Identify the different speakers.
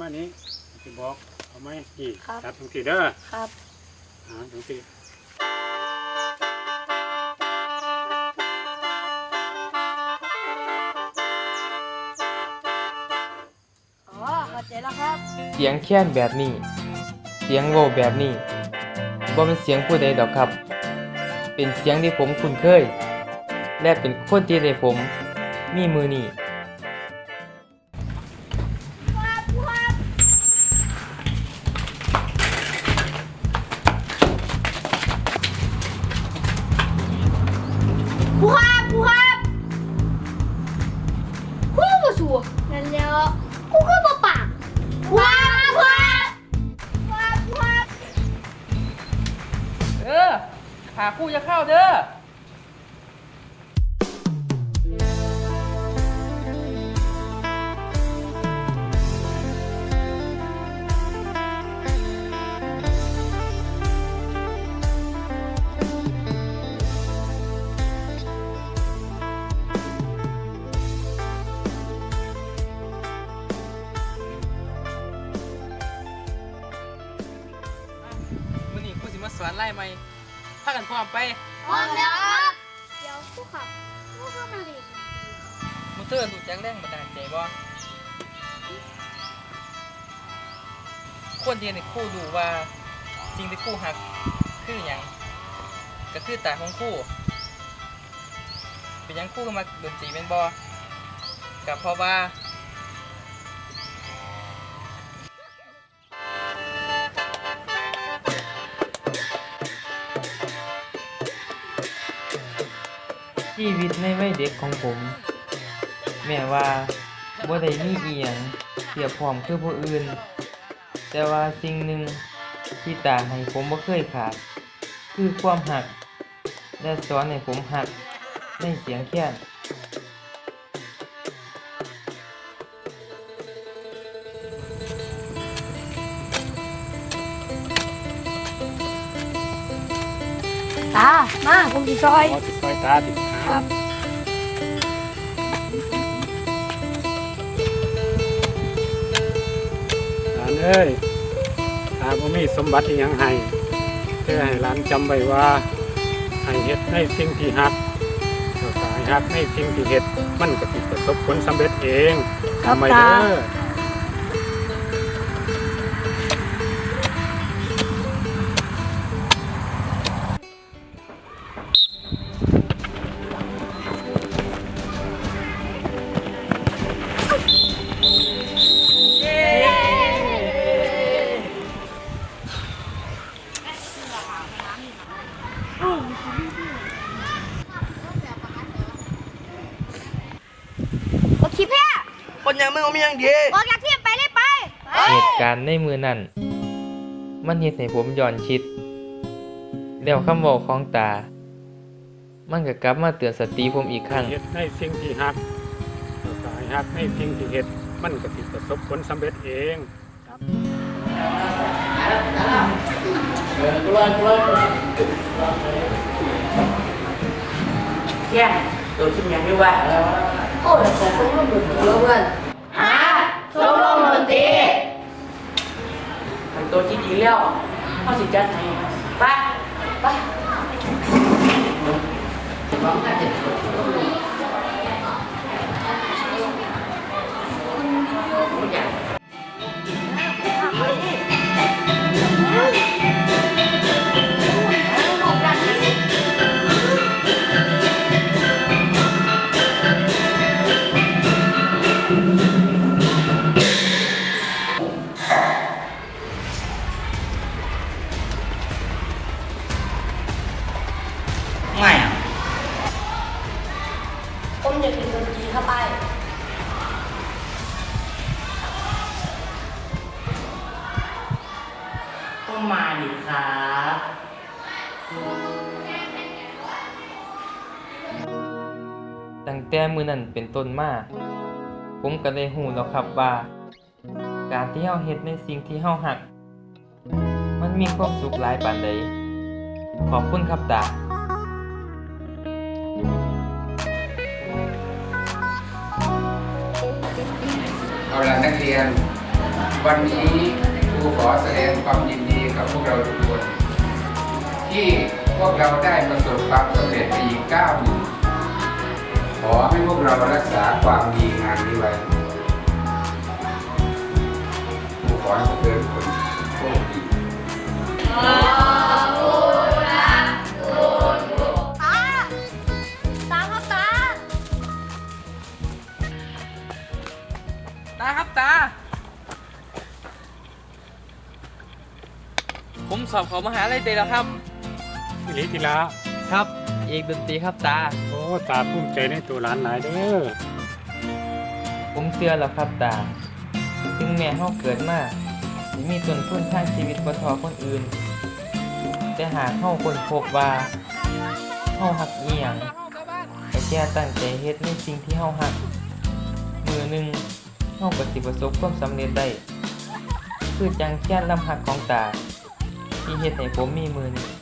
Speaker 1: มานี้จะบอกเอาไหมนี่
Speaker 2: ครับ
Speaker 1: จับตรงที่เด้อ
Speaker 2: ครับ
Speaker 1: อ่าตรงที่
Speaker 2: อ๋อเข้าใจแล้วครับ
Speaker 3: เสียงแค้นแบบนี้ เสียงโวแบบนี้บ่เป็นเสียงผู้ใดดอกครับ เป็นเสียงที่ผมคุ้นเคย และเป็นคนที่ได้ผม มีมือนี่ ขาคู่จะเข้าเด้อวันนี้กูสิมาสอนไล่ไหมากันพร้อมไป
Speaker 2: พร้อมแล้วครับ เดี๋ยวผู้ขับผู้เข้ามาดิ
Speaker 3: มึงเตือนดูจังแรงบันดาลใจบ่คนเรียนในครู่ดูว่าสิ่งที่ครู่หักคือหยังก็คือตาของครู่เป็นหยังครู่ก็มาดนตรีเป็นบ่ก็เพราะว่า ชีวิตในวัยเด็กของผม แม้ว่าบ่ได้มีอีหยังเทียบพร้อมคือผู้อื่น แต่ว่าสิ่งหนึ่งที่ตาให้ผมบ่เคยขาด คือความหัก และสอนให้ผมหักในเสียงแค้น
Speaker 2: ตา มาผมสิซอย
Speaker 1: พอติดซอยตาติด
Speaker 2: ครับ
Speaker 1: หลานเอ้ยตาบ่มีสมบัติอิหยังให้เพื่อให้หลานจำไว้ว่าให้เฮ็ดในสิ่งที่ฮักแล้วก็ให้ฮักในสิ่งที่เฮ็ดมันก็สิประสบผลสำเร็จเอง
Speaker 2: ครับ
Speaker 1: จำไว้เด้
Speaker 2: ตา
Speaker 1: อ
Speaker 2: โอ
Speaker 4: ย่างมึงเอามีอย่างดี
Speaker 2: ออกจากที่ไปเลยไป
Speaker 3: เหตุการณ์ในมือนั้นมันเฮ็ดให้ผมย้อนคิด แล้วคำเว้าของตา มันก็กลับมาเตือนสติผมอีกครั้ง
Speaker 1: เฮ็ดในสิ่งที่ฮักแล้วก็ให้ฮักในสิ่งที่เฮ็ด มันก็สิประสบผลสำเร็จเอง
Speaker 4: แค่ตัวชิ้นยังไม่ว่า
Speaker 2: โอ้ยขอส่งลงมือเพื่อนฮะ ส่งลงดนตรี
Speaker 4: ทำตัวที่ดีแล้วเขาสิจัดให้ไปไปไม่
Speaker 2: ผมอยากเป็นดนตรีเข้าไป
Speaker 4: ก็มาดิครับ
Speaker 3: ตั้งแต่มือนั้นเป็นต้นมาผมก็ได้หูแล้วครับว่า การที่เฮาเฮ็ดในสิ่งที่เฮาหัก มันมีความสุขหลายปานใดขอบคุณครับตา
Speaker 5: เอาละนักเรียน วันนี้ครูขอแสดงความยินดีกับพวกเราทุกคน ที่พวกเราได้ประสบความสำเร็จในอีกก้าหนึ่งขอให้พวกเรารักษาความดีงามนี้ไว้ครูขอให้พวกเธอ
Speaker 3: ผมสอบเขามหาลัยเตะแล้วครับ
Speaker 1: อิลิติละ
Speaker 3: ครับ เอกดนตรีครับตา
Speaker 1: โอ้ตาภูมิใจในตัวหลานหลายเด้อ
Speaker 3: ผมเชื่อแล้วครับตา ถึงแม้เฮาเกิดมาสิมีต้นทุนทางชีวิตบ่เทอคนอื่น แต่หากเฮาค้นพบว่าเฮาฮักอีหยังก็แค่ตั้งใจเฮ็ดในสิ่งที่เฮาฮัก มือหนึงเฮาก็สิประสบความสำเร็จได้ คือจังแค่นลำหักของตา ที่เฮ็ดให้ผมมีมือนี้